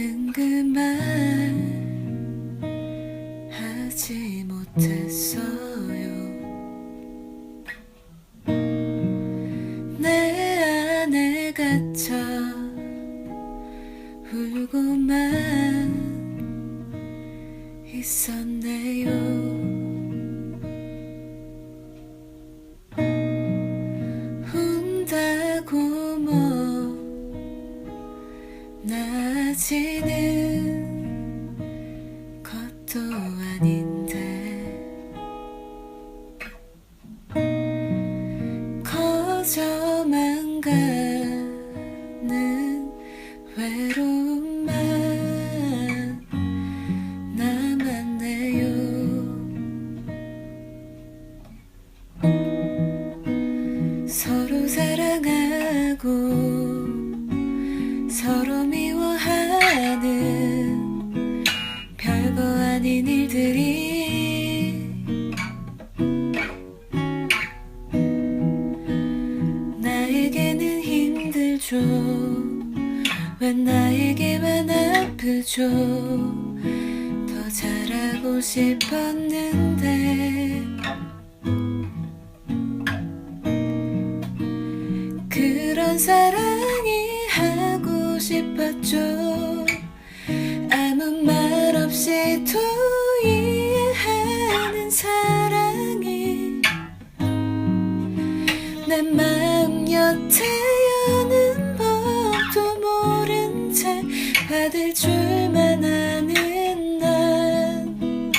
하는 그 말 하지 못했어요. 내 안에 갇혀 울고만 있었네요. 운다고 나아지는 것도 아닌데 거저만 가는 외로움만 남았네요. 서로 사랑하고 서로 하는 별거 아닌 일들이 나에게는 힘들죠. 왜 나에게만 아프죠? 더 잘하고 싶었는데 그런 사랑이 하고 싶었죠 내 마음 여태 여는 법도 모른 채 받을 줄만 아는 난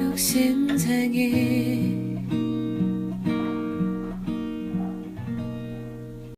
욕심쟁이.